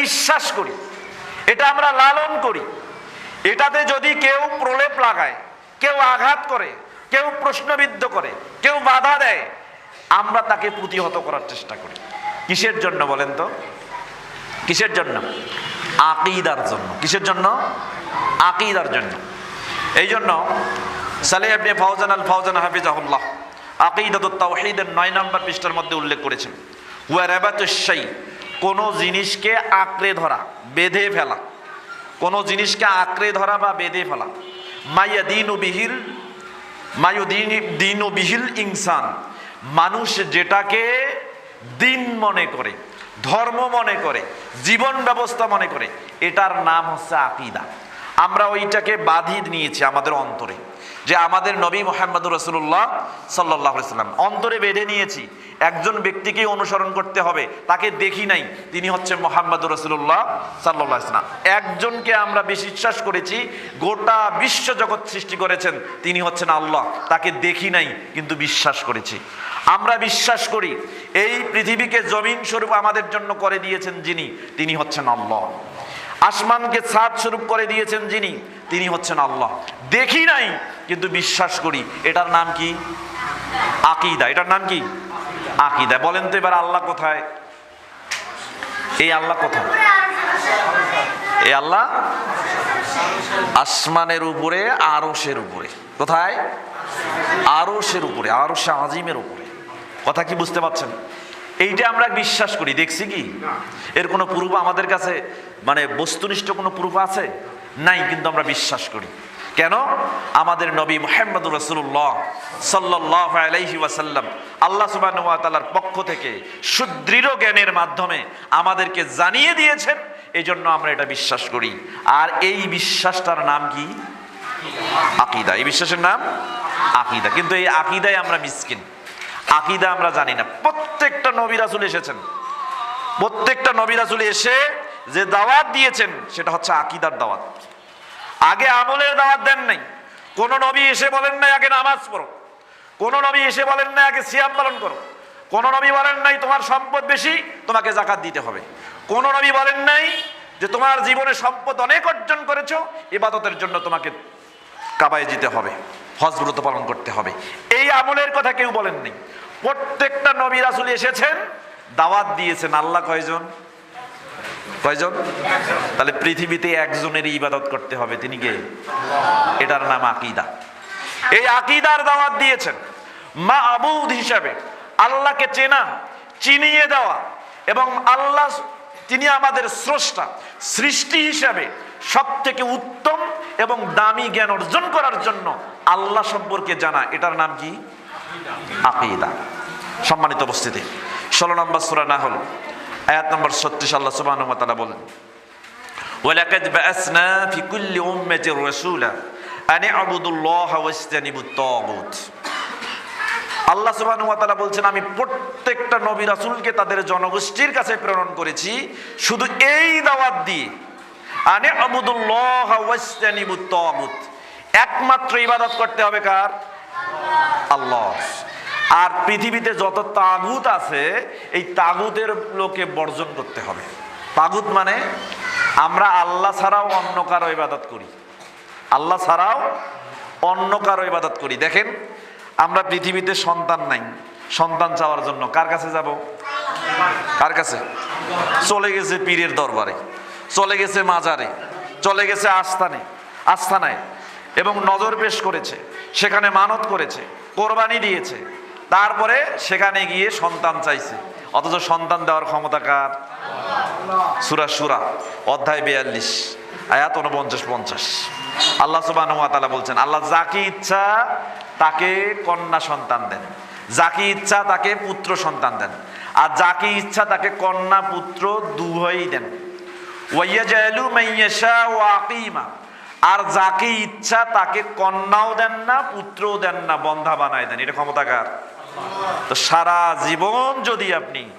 বিশ্বাস করি। এটা আমরা লালন করি। এটাতে যদি কেউ প্রলেপ লাগায়, কেউ আঘাত করে, কেউ প্রশ্নবিদ্ধ করে, কেউ বাধা দেয়, আমরা তাকে প্রতিহত করার চেষ্টা করি। কিসের জন্য বলেন তো? কিসের জন্য? আকিদার জন্য। কিসের জন্য? আকিদার জন্য। এই জন্য সালে আপনি ফাউজান আল ফাউজান হাফিজাহুল্লাহ আকিদাতুত তাওহীদের নয় নম্বর পৃষ্ঠার মধ্যে উল্লেখ করেছেন। হুয়া রাবাতুশ কোনো জিনিসকে আঁকড়ে ধরা, বেঁধে ফেলা। কোনো জিনিসকে আঁকড়ে ধরা বা বেঁধে ফেলা। মাইয়া দিন বিহিল মায়ু দিন দিন বিহিল ইনসান। মানুষ যেটাকে দিন মনে করে, ধর্ম মনে করে, জীবন ব্যবস্থা মনে করে, এটার নাম হচ্ছে আকিদা। আমরা ওইটাকে বাঁধি নিয়েছি আমাদের অন্তরে। যে আমাদের নবী মোহাম্মদ রসুল্লাহ সাল্লাহ সাল্লাম। অন্তরে বেঁধে নিয়েছি। একজন ব্যক্তিকে অনুসরণ করতে হবে, তাকে দেখি নাই। তিনি হচ্ছে মোহাম্মদ রসুল্লাহ সাল্লাহ সাল্লাম। একজনকে আমরা বিশ্বাস করেছি, গোটা বিশ্ব জগৎ সৃষ্টি করেছেন, তিনি হচ্ছেন আল্লাহ। তাকে দেখি নাই, কিন্তু বিশ্বাস করেছি। আমরা বিশ্বাস করি, এই পৃথিবীকে জমিন স্বরূপ আমাদের জন্য করে দিয়েছেন যিনি, তিনি হচ্ছেন আল্লাহ। আসমানকে ছাদ স্বরূপ করে দিয়েছেন যিনি, তিনি হচ্ছেন আল্লাহ। দেখি নাই, কিন্তু বিশ্বাস করি, এটার নাম কি? আকিদা। এটার নাম কি? আকিদা। বলেন তো এবার আল্লাহ কোথায়? এই আল্লাহ কোথায়? এই আল্লাহ আসমানের উপরে আরসের উপরে। কোথায়? আরসের উপরে আরসে আজিমের উপরে। কথা কি বুঝতে পারছেন? এইটা আমরা বিশ্বাস করি, দেখছি কি? এর কোনো পূর্ব আমাদের কাছে মানে বস্তুনিষ্ঠ কোনো পূর্ব আছে? নাই, কিন্তু আমরা বিশ্বাস করি। কেন? আমাদের নবী মোহাম্মদুর রসুল্লাহ সাল্লাহ আলাইহি ওয়াসাল্লাম আল্লাহ সুবাহর পক্ষ থেকে সুদৃঢ় জ্ঞানের মাধ্যমে আমাদেরকে জানিয়ে দিয়েছেন এই জন্য আমরা এটা বিশ্বাস করি। আর এই বিশ্বাসটার নাম কি? আকিদা। এই বিশ্বাসের নাম আকিদা। কিন্তু এই আকিদায় আমরা মিসকিন। আকিদা আমরা জানি না। প্রত্যেকটা নবী রাসুল এসেছেন। প্রত্যেকটা নবী রাসুল এসে যে দাওয়াত দিয়েছেন, সেটা হচ্ছে আকিদার দাওয়াত। আগে আমলের দাওয়াত দেন নাই। কোন নবী এসে বলেন নাই, আগে নামাজ পড়ো। কোন নবী এসে বলেন নাই, আগে সিয়াম পালন করো। কোন নবী বলেন নাই, তোমার সম্পদ বেশি, তোমাকে জাকাত দিতে হবে। কোন নবী বলেন নাই যে, তোমার জীবনে সম্পদ অনেক অর্জন করেছ ইবাদতের জন্য তোমাকে কাবায় যেতে হবে। হজ ব্রত পালন করতে হবে। এই আমলের কথা কেউ বলেননি প্রত্যেকটা নবী রাসুল এসেছেন, দাওয়াত দিয়েছেন। আল্লাহ কয়জন? কয়জন? তাহলে পৃথিবীতে একজনের ইবাদত করতে হবে। তিনি কে? এটার নাম আকিদা। এই আকিদার দাওয়াত দিয়েছেন। মা আবুদ হিসাবে আল্লাহকে চেনা, চিনিয়ে দেওয়া এবং আল্লাহ, তিনি আমাদের স্রষ্টা, সৃষ্টি হিসাবে সব থেকে উত্তম এবং দামি জ্ঞান অর্জন করার জন্য আল্লাহ সম্পর্কে জানা এটার নাম কি আকিদা সম্মানিত উপস্থিতি ষোলো নম্বর সুরা না হল আয়াত নম্বর ছত্রিশ আল্লাহ সুবাহ তালা বলেন ولقد بعثنا في كل أمة رسولا أن اعبدوا الله واجتنبوا الطاغوت আল্লাহ সুবাহ বলছেন আমি প্রত্যেকটা নবী রাসুলকে তাদের জনগোষ্ঠীর কাছে প্রেরণ করেছি শুধু এই দাওয়াত দিয়ে একমাত্র ইবাদত করতে হবে কার? আল্লাহ। আর পৃথিবীতে যত তাগুত আছে, এই তাগুতের লোকে বর্জন করতে হবে। তাগুত মানে আমরা আল্লাহ ছাড়াও অন্য কারও ইবাদত করি। আল্লাহ ছাড়াও অন্য কারও ইবাদত করি। দেখেন, আমরা পৃথিবীতে সন্তান নাই। সন্তান চাওয়ার জন্য কার কাছে যাব? কার কাছে? চলে গেছে পীরের দরবারে। চলে গেছে মাজারে, চলে গেছে আস্থানে আস্থানায়, এবং নজর পেশ করেছে, সেখানে মানত করেছে, কোরবানি দিয়েছে, তারপরে সেখানে গিয়ে সন্তান চাইছে, অথচ সন্তান দেওয়ার ক্ষমতা কার? সুরা সুরা, অধ্যায় বিয়াল্লিশ, আয়াত উনপঞ্চাশ পঞ্চাশ। আল্লাহ সুবাহ বলছেন, আল্লাহ যাকে ইচ্ছা তাকে কন্যা সন্তান দেন, যাকে ইচ্ছা তাকে পুত্র সন্তান দেন, আর যাকে ইচ্ছা তাকে কন্যা পুত্র দুভয়ই দেন। আর যাকে ইচ্ছা তাকে কন্যাও দেন না, পুত্রও দেন না, বন্ধা বানায় দেন। এটা ক্ষমতাকার। তো সারা জীবন যদি আপনি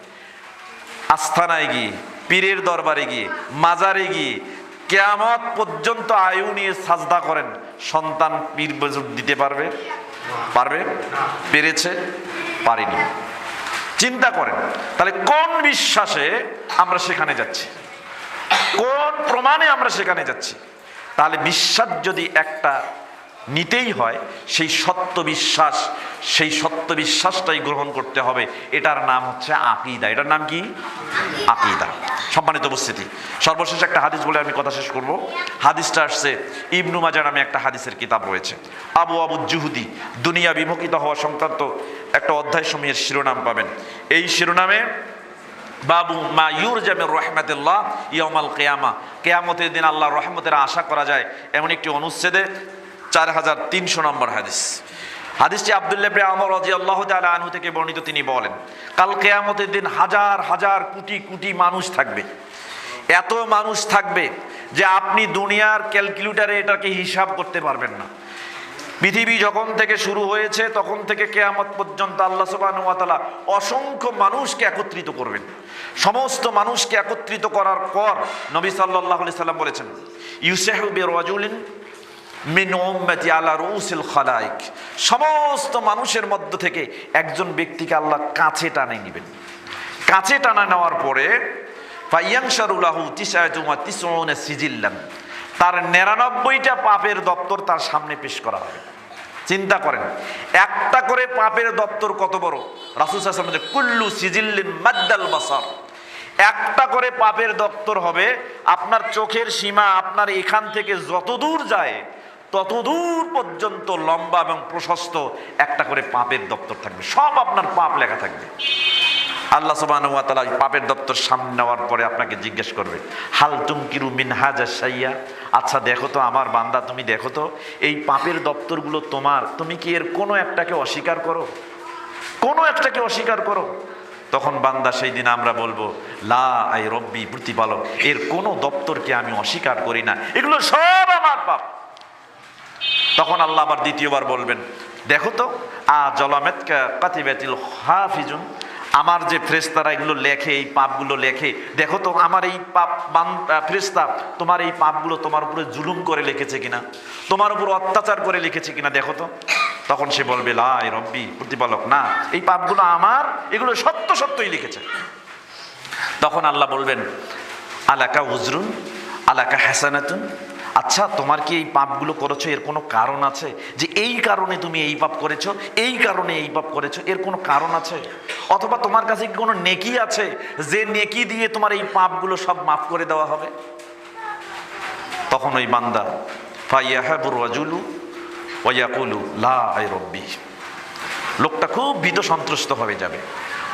আস্থানায় গিয়ে, পীরের দরবারে গিয়ে, মাজারে গিয়ে, কেয়ামত পর্যন্ত আয়ু নিয়ে সাজদা করেন, সন্তান পীর দিতে পারবে? পারবে? পেরেছে? পারিনি। চিন্তা করেন, তাহলে কোন বিশ্বাসে আমরা সেখানে যাচ্ছি? কোন প্রমাণে আমরা সেখানে যাচ্ছি? তাহলে বিশ্বাস যদি একটা নিতেই হয়, সেই সত্য বিশ্বাস সেই সত্য বিশ্বাসটাই গ্রহণ করতে হবে। এটার নাম হচ্ছে আকিদা। এটার নাম কি? আকিদা। সম্মানিত উপস্থিতি। সর্বশেষ একটা হাদিস বলে আমি কথা শেষ করব। হাদিসটা আসছে ইবনু মাজা নামে একটা হাদিসের কিতাব রয়েছে। আবু আবু জুহুদি দুনিয়া বিমুখিত হওয়া সংক্রান্ত একটা অধ্যায় সময়ের শিরোনাম পাবেন। এই শিরোনামে বাবু মা ইউরজামের রহমতুল্লাহ ইয়মাল কেয়ামা। কেয়ামতের দিন আল্লাহর রহমতের আশা করা যায়। এমন একটি অনুচ্ছেদে চার হাজার তিনশো নম্বর হাদিস। হাদিসটি আবদুল্লাহ আমর রাজি আল্লাহ তালা আনহু থেকে বর্ণিত তিনি বলেন, কাল কেয়ামতের দিন হাজার হাজার, কোটি কোটি মানুষ থাকবে। এত মানুষ থাকবে যে আপনি দুনিয়ার ক্যালকুলেটারে এটাকে হিসাব করতে পারবেন না। পৃথিবী যখন থেকে শুরু হয়েছে, তখন থেকে কেয়ামত পর্যন্ত আল্লাহ সুবাহ অসংখ্য মানুষকে একত্রিত করবেন। সমস্ত মানুষকে একত্রিত করার পর নবী সাল্লাহ সাল্লাম বলেছেন ইউসেহবে রাজুলিন সমস্ত মানুষের মধ্য থেকে একজন ব্যক্তিকে আল্লাহ কাছে টানে নেবেন। কাছে টানা নেওয়ার পরে তার নিরানব্বইটা পাপের দপ্তর তার সামনে পেশ করা হবে। চিন্তা করেন, একটা করে পাপের দপ্তর কত বড়? রাসুল কুল্লু সিজিল্লিন মাদ্দাল বাসার। একটা করে পাপের দপ্তর হবে, আপনার চোখের সীমা আপনার এখান থেকে যত দূর যায়, তত দূর পর্যন্ত লম্বা এবং প্রশস্ত একটা করে পাপের দপ্তর থাকবে। সব আপনার পাপ লেখা থাকবে। আল্লাহ সুবাহ তালা পাপের দপ্তর সামনে নেওয়ার পরে আপনাকে জিজ্ঞেস করবে, হাল তুমকিরু মিন হাজা সাইয়া আচ্ছা দেখো তো আমার বান্দা, তুমি দেখো তো, এই পাপের দপ্তরগুলো তোমার, তুমি কি এর কোনো একটাকে অস্বীকার করো? কোনো একটাকে অস্বীকার করো? তখন বান্দা সেই দিন আমরা বলব, লা, আই রব্বি, প্রতিপালক, এর কোনো দপ্তরকে আমি অস্বীকার করি না। এগুলো সব আমার পাপ। তখন আল্লাহ আবার দ্বিতীয়বার বলবেন, দেখো তো, আ জলামেতকা কাতিবাতিল হাফিজুন আমার যে ফ্রেস্তারা এগুলো লেখে, এই পাপগুলো লেখে, দেখো তো আমার এই পাপ ফ্রেস্তা তোমার এই পাপগুলো তোমার উপরে জুলুম করে লিখেছে কিনা? তোমার উপর অত্যাচার করে লিখেছে কিনা দেখো তো? তখন সে বলবে, লাই রব্বি, প্রতিপালক, না, এই পাপগুলো আমার, এগুলো সত্য সত্যই লিখেছে। তখন আল্লাহ বলবেন, আলাকা উজরুন, আলাকা হাসানাতুন আচ্ছা তোমার কি এই পাপগুলো করেছ? এর কোনো কারণ আছে? যে এই কারণে তুমি এই পাপ করেছ, এই কারণে এই পাপ করেছ, এর কোনো কারণ আছে? অথবা তোমার কাছে কি কোনো নেকি আছে যে নেকি দিয়ে তোমার এই পাপগুলো সব মাফ করে দেওয়া হবে? তখন ওই বান্দা, ফাইয়াহাবুর রাজুলু ওয়াকুলু লা রব্বি। লোকটা খুব ভীত সন্ত্রস্ত হয়ে যাবে।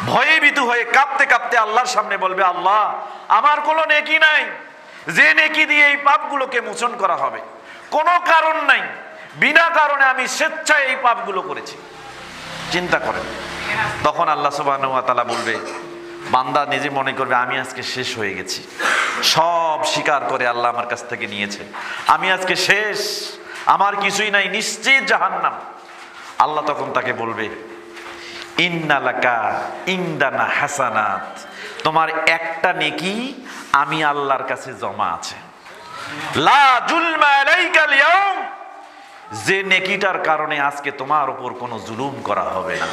ভয়ে ভীতু হয়ে কাঁপতে কাঁপতে আল্লাহর সামনে বলবে, আল্লাহ, আমার কোনো নেকি নাই। যে নেকি দিয়ে এই পাপগুলোকে মোচন করা হবে। কোনো কারণ নাই। বিনা কারণে আমি স্বেচ্ছায় এই পাপগুলো করেছি। চিন্তা করেন। তখন আল্লাহ সুবাহ বলবে, বান্দা নিজে মনে করবে, আমি আজকে শেষ হয়ে গেছি। সব স্বীকার করে আল্লাহ আমার কাছ থেকে নিয়েছে। আমি আজকে শেষ। আমার কিছুই নাই, নিশ্চিত জাহান্নাম। আল্লাহ তখন তাকে বলবে ইন্দানা হাসানাত। তোমার একটা নেকি আমি আল্লাহর কাছে জমা আছে। যে নেকিটার কারণে আজকে তোমার উপর কোনো জুলুম করা হবে না।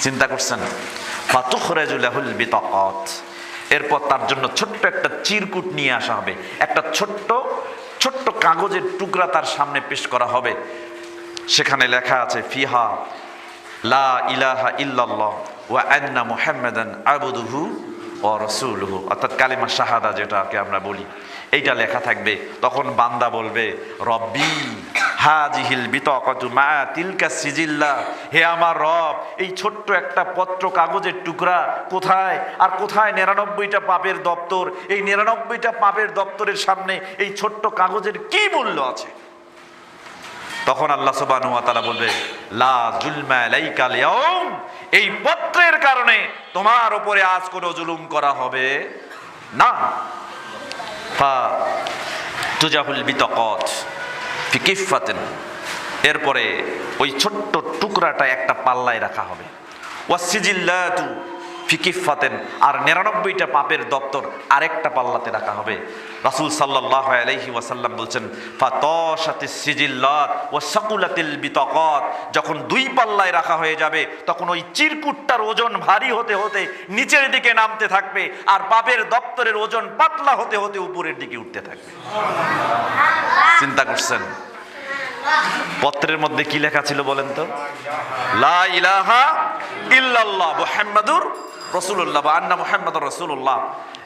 চিন্তা করছেন? এরপর তার জন্য ছোট্ট একটা চিরকুট নিয়ে আসা হবে। একটা ছোট্ট ছোট্ট কাগজের টুকরা তার সামনে পেশ করা হবে। সেখানে লেখা আছে, ফিহা লা ইলাহা ইল্লাল্লাহ ওয়া আন্না মুহাম্মাদান আবুদুহু ও রসুলহু, অর্থাৎ কালিমা শাহাদা যেটাকে আমরা বলি, এইটা লেখা থাকবে। তখন বান্দা বলবে, রব্বি হাজিহিল বিতকতু মা তিলকা সিজিল্লা, হে আমার রব, এই ছোট্ট একটা পত্র কাগজের টুকরা কোথায়? আর কোথায় নিরানব্বইটা পাপের দপ্তর? এই নিরানব্বইটা পাপের দপ্তরের সামনে এই ছোট্ট কাগজের কি মূল্য আছে? তখন আল্লাহ ওয়া বলবে, লা এই পত্রের কারণে তোমার উপরে আজ কোনো জুলুম করা হবে না। তুজাহুল এরপরে ওই ছোট্ট টুকরাটা একটা পাল্লায় রাখা হবে। ফিকিফাতেন আর নিরানব্বইটা পাপের দপ্তর আরেকটা পাল্লাতে রাখা হবে। রাসুল সাল্লাহ আলহি ওয়াসাল্লাম বলছেন সিজিল্লাত ও সাকুলাতিল বিতকত। যখন দুই পাল্লায় রাখা হয়ে যাবে, তখন ওই চিরকুটটার ওজন ভারী হতে হতে নিচের দিকে নামতে থাকবে, আর পাপের দপ্তরের ওজন পাতলা হতে হতে উপরের দিকে উঠতে থাকবে। চিন্তা করছেন? পত্রের মধ্যে কি লেখা ছিল বলেন তো? লা ইলাহা ইল্লাল্লাহ মুহাম্মাদুর রাসূলুল্লাহ বা আন্না মুহাম্মাদুর রাসূলুল্লাহ।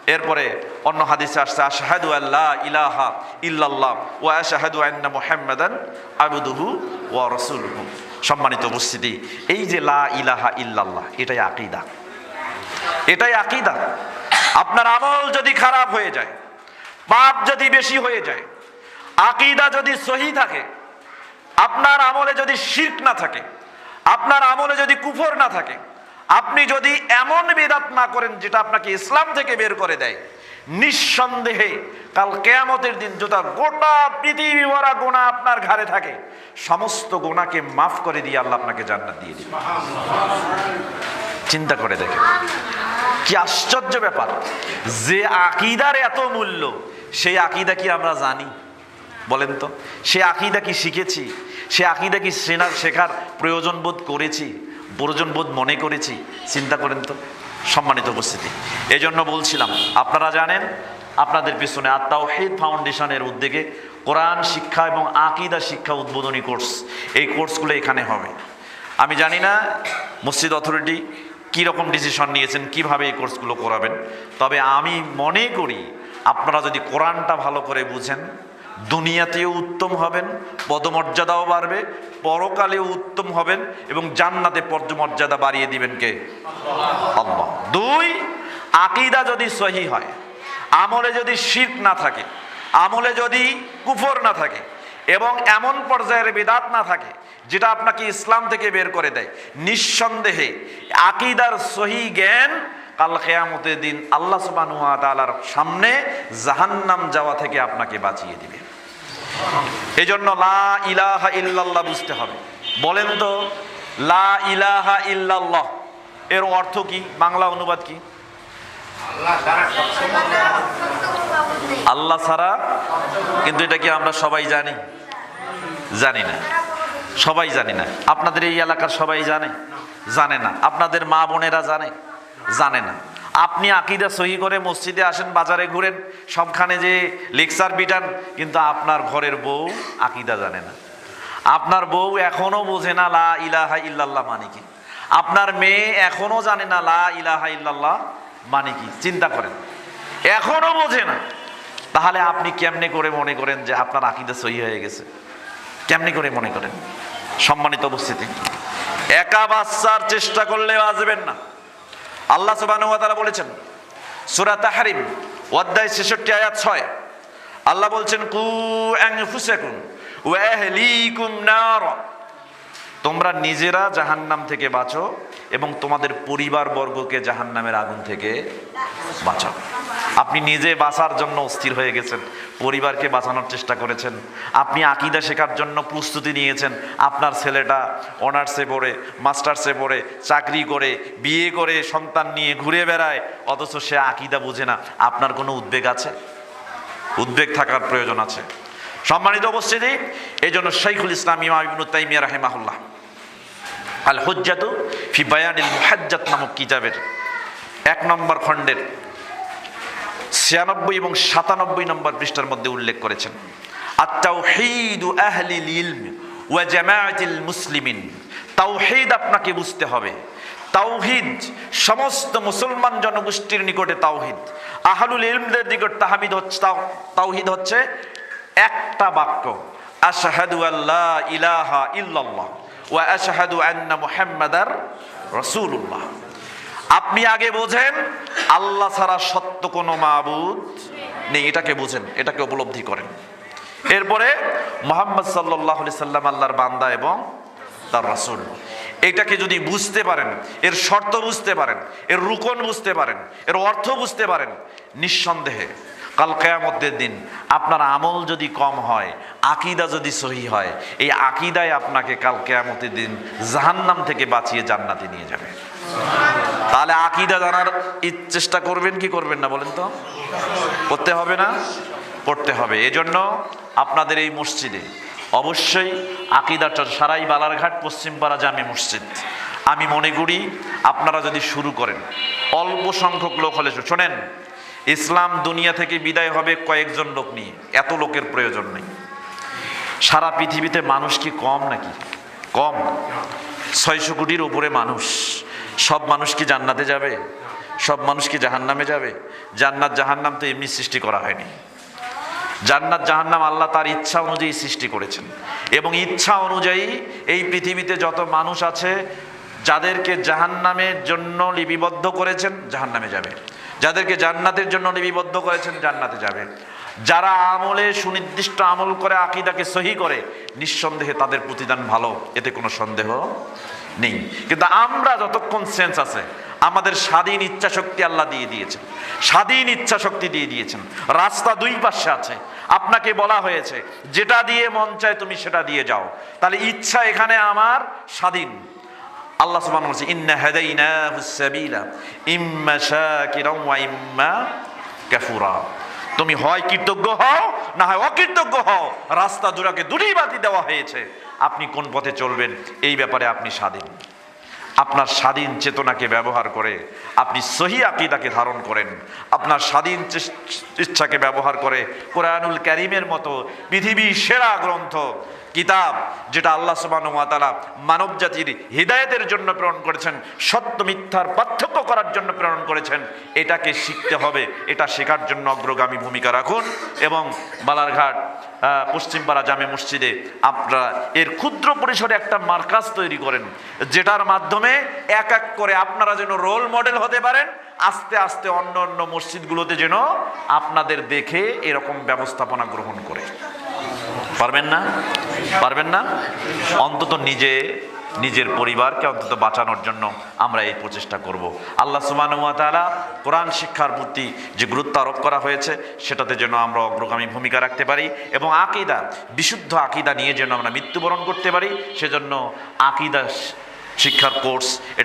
এরপরে অন্য হাদিসে আসছে, আশহাদু আল্লাহ ইলাহা ইল্লাল্লাহ ওয়া আশহাদু আন্না মুহাম্মাদান আবদুহু ওয়া রাসূলুহু। সম্মানিত উপস্থিতি, এই যে লা ইলাহা ইল্লাল্লাহ, এটাই আকীদা। এটাই আকীদা। আপনার আমল যদি খারাপ হয়ে যায়, পাপ যদি বেশি হয়ে যায়, আকীদা যদি সহি থাকে, আপনার আমলে যদি শির্ক না থাকে, আপনার আমলে যদি কুফর না থাকে আপনি যদি এমন বেদাত না করেন যেটা আপনাকে ইসলাম থেকে বের করে দেয়, নিঃসন্দেহে কাল কেয়ামতের দিন যেটা গোটা পৃথিবী ভরা গোনা আপনার ঘাড়ে থাকে, সমস্ত গোনাকে মাফ করে দিয়ে আল্লাহ আপনাকে জান্নাত দিয়ে দিবে। চিন্তা করে দেখেন, কি আশ্চর্য ব্যাপার, যে আকিদার এত মূল্য, সেই আকিদা কি আমরা জানি? বলেন তো, সে আকিদা কি শিখেছি? সে আকিদা কি শেখার প্রয়োজন বোধ করেছি? প্রয়োজন বোধ মনে করেছি, চিন্তা করেন তো, সম্মানিত উপস্থিতি। এই জন্য বলছিলাম, আপনারা জানেন, আপনাদের পিছনে আত্মাউহিদ ফাউন্ডেশনের উদ্যোগে কোরআন শিক্ষা এবং আকিদা শিক্ষা উদ্বোধনী কোর্স, এই কোর্সগুলো এখানে হবে। আমি জানি না মসজিদ অথরিটি কী রকম ডিসিশন নিয়েছেন, কীভাবে এই কোর্সগুলো করাবেন, তবে আমি মনে করি, আপনারা যদি কোরআনটা ভালো করে বুঝেন দুনিয়াতেও উত্তম হবেন, পদমর্যাদাও বাড়বে, পরকালেও উত্তম হবেন এবং জান্নাতে পদমর্যাদা বাড়িয়ে দিবেন কে? দুই, আকিদা যদি সহি হয়, আমলে যদি শীত না থাকে, আমলে যদি কুফর না থাকে এবং এমন পর্যায়ের বেদাত না থাকে, যেটা আপনাকে ইসলাম থেকে বের করে দেয়, নিঃসন্দেহে আকিদার সহি জ্ঞান কাল কেয়ামতের দিন আল্লাহ সুবাহ সামনে জাহান্নাম যাওয়া থেকে আপনাকে বাঁচিয়ে দিবে। এই জন্য লা ইলাহা ইল্লাল্লাহ বুঝতে হবে। বলেন তো, লা ইলাহা ইল্লাল্লাহ, এর অর্থ কি? বাংলা অনুবাদ কি? আল্লাহ ছাড়া, কিন্তু এটা কি আমরা সবাই জানি? জানি না। সবাই জানি না। আপনাদের এই এলাকার সবাই জানে? জানে না। আপনাদের মা বোনেরা জানে? জানে না। আপনি আকিদা সহি করে মসজিদে আসেন, বাজারে ঘুরেন, সবখানে যে লেকচার পিটান, কিন্তু আপনার ঘরের বউ আকিদা জানে না। আপনার বউ এখনও বোঝে না, লা ইলাহা ইল্লাল্লাহ মানে কি? আপনার মেয়ে এখনও জানে না, লা ইলাহা ইল্লাল্লাহ মানে কি? চিন্তা করেন। এখনও বোঝে না। তাহলে আপনি কেমনে করে মনে করেন যে আপনার আকিদা সহি হয়ে গেছে? কেমনে করে মনে করেন? সম্মানিত উপস্থিতি। একা বাচ্চার চেষ্টা করলে আসবেন না। আল্লাহ সুবাহ বলেছেন, সুরা তাহারিম, অধ্যায় ছেষট্টি, আয়াত ছয়। আল্লাহ বলছেন, কু ফুসেকুন ওয়াহলিকুম নার। তোমরা নিজেরা জাহান্নাম থেকে বাঁচো এবং তোমাদের পরিবার বর্গকে জাহান্নামের আগুন থেকে বাঁচাও। আপনি নিজে বাঁচার জন্য অস্থির হয়ে গেছেন, পরিবারকে বাঁচানোর চেষ্টা করেছেন, আপনি আকিদা শেখার জন্য প্রস্তুতি নিয়েছেন, আপনার ছেলেটা অনার্সে পড়ে, মাস্টার্সে পড়ে, চাকরি করে, বিয়ে করে, সন্তান নিয়ে ঘুরে বেড়ায়, অথচ সে আকিদা বুঝে না। আপনার কোনো উদ্বেগ আছে? উদ্বেগ থাকার প্রয়োজন আছে। সম্মানিত উপস্থিতি এই জন্য শাইখুল ইসলাম ইমাম তাইমিয়া রাহিমাহুল্লাহ। আল হুজ্জাতু ফি বায়ানিল মুহাজ্জাত নামক কিতাবের এক নম্বর খণ্ডের ছিয়ানব্বই এবং সাতানব্বই নম্বর পৃষ্ঠার মধ্যে উল্লেখ করেছেন আত্তাউহিদু আহলিল ইলম ওয়া জামাআতিল মুসলিমিন। তাওহীদ আপনাকে বুঝতে হবে। তাওহিদ সমস্ত মুসলমান জনগোষ্ঠীর নিকটে তাওহিদ আহলুল ইলমদের নিকট তাহামিদ হচ্ছে তাও- তাওহিদ হচ্ছে একটা বাক্য, আশহাদু আল্লাহ ইলাহা ইল্লাল্লাহ ওয়া আশহাদু আন্না মুহাম্মাদার রাসূলুল্লাহ। আপনি আগে বোঝেন, আল্লাহ ছাড়া সত্য কোনো মাবুদ নেই। এটাকে বোঝেন, এটাকে উপলব্ধি করেন। এরপরে মোহাম্মদ সাল্লাহ সাল্লাম আল্লাহর বান্দা এবং তার রাসূল। এটাকে যদি বুঝতে পারেন, এর শর্ত বুঝতে পারেন, এর রুকন বুঝতে পারেন, এর অর্থ বুঝতে পারেন, নিঃসন্দেহে কাল কেয়ামতের দিন আপনার আমল যদি কম হয়, আকিদা যদি সহি হয়, এই আকিদায় আপনাকে কাল কেয়ামতের দিন জাহান্নাম থেকে বাঁচিয়ে জান্নাতে নিয়ে যাবে। তাহলে আকিদা জানার চেষ্টা করবেন কি করবেন না বলেন তো? করতে হবে না? পড়তে হবে। এজন্য আপনাদের এই মসজিদে অবশ্যই আকিদাটা সারাই বালারঘাট, পশ্চিমপাড়া জামে মসজিদ। আমি মনে করি আপনারা যদি শুরু করেন, অল্প সংখ্যক লোক হলে শোনেন, ইসলাম দুনিয়া থেকে বিদায় হবে কয়েকজন লোক নিয়ে। এত লোকের প্রয়োজন নেই। সারা পৃথিবীতে মানুষ কি কম নাকি? কম। ছয়শো কোটির উপরে মানুষ। সব মানুষ কি জান্নাতে যাবে? সব মানুষ কি জাহান্নামে যাবে? জান্নাত জাহান্নাম তো এমনি সৃষ্টি করা হয়নি। জান্নাত জাহান্নাম আল্লাহ তার ইচ্ছা অনুযায়ী সৃষ্টি করেছেন। এবং ইচ্ছা অনুযায়ী এই পৃথিবীতে যত মানুষ আছে, যাদেরকে জাহান্নামের জন্য লিপিবদ্ধ করেছেন, জাহান্নামে যাবে। যাদেরকে জান্নাতের জন্য লিপিবদ্ধ করেছেন, জান্নাতে যাবে। যারা আমলে সুনির্দিষ্ট আমল করে, আকিদাকে সহি করে, নিঃসন্দেহে তাদের প্রতিদান ভালো, এতে কোনো সন্দেহ নেই। কিন্তু আমরা যতক্ষণ সেন্স আছে, আমাদের স্বাধীন ইচ্ছা শক্তি আল্লাহ দিয়ে দিয়েছেন। স্বাধীন ইচ্ছা শক্তি দিয়ে দিয়েছেন। রাস্তা দুই পাশে আছে। আপনাকে বলা হয়েছে, যেটা দিয়ে মন চায় তুমি সেটা দিয়ে যাও। তাহলে ইচ্ছা এখানে আমার স্বাধীন। আল্লাহ ওয়া তাআলা ইন্না হাদাইনাহুস সাবিলা, ইম্মা শাকিরান ওয়া ইম্মা কাফুরা। তুমি হয় কৃতজ্ঞ হও, না হয় অকৃতজ্ঞ হও। রাস্তা দুরাকে দুটি বাতি দেওয়া হয়েছে। আপনি কোন পথে চলবেন, এই ব্যাপারে আপনি স্বাধীন। আপনার স্বাধীন চেতনাকে ব্যবহার করে আপনি সহি আকিদাকে ধারণ করেন। আপনার স্বাধীন ইচ্ছাকে ব্যবহার করে কোরআনুল ক্যারিমের মতো পৃথিবীর সেরা গ্রন্থ কিতাব যেটা আল্লাহ সুবাহ মানব জাতির হৃদায়তের জন্য প্রেরণ করেছেন, সত্য মিথ্যার পার্থক্য করার জন্য প্রেরণ করেছেন, এটাকে শিখতে হবে, এটা শেখার জন্য অগ্রগামী ভূমিকা রাখুন এবং বালারঘাট পশ্চিমপাড়া জামে মসজিদে আপনারা এর ক্ষুদ্র পরিসরে একটা মার্কাজ তৈরি করেন, যেটার মাধ্যমে এক এক করে আপনারা যেন রোল মডেল হতে পারেন, আস্তে আস্তে অন্য অন্য মসজিদগুলোতে যেন আপনাদের দেখে এরকম ব্যবস্থাপনা গ্রহণ করে। পারবেন না? পারবেন না? অন্তত নিজে, নিজের পরিবারকে অন্তত বাঁচানোর জন্য আমরা এই প্রচেষ্টা করব। আল্লাহ সুবানুয়াতালা কোরআন শিক্ষার প্রতি যে গুরুত্ব আরোপ করা হয়েছে, সেটাতে যেন আমরা অগ্রগামী ভূমিকা রাখতে পারি এবং আকিদা, বিশুদ্ধ আকিদা নিয়ে যেন আমরা মৃত্যুবরণ করতে পারি, সেজন্য আকিদা শিক্ষার কোর্স, এটা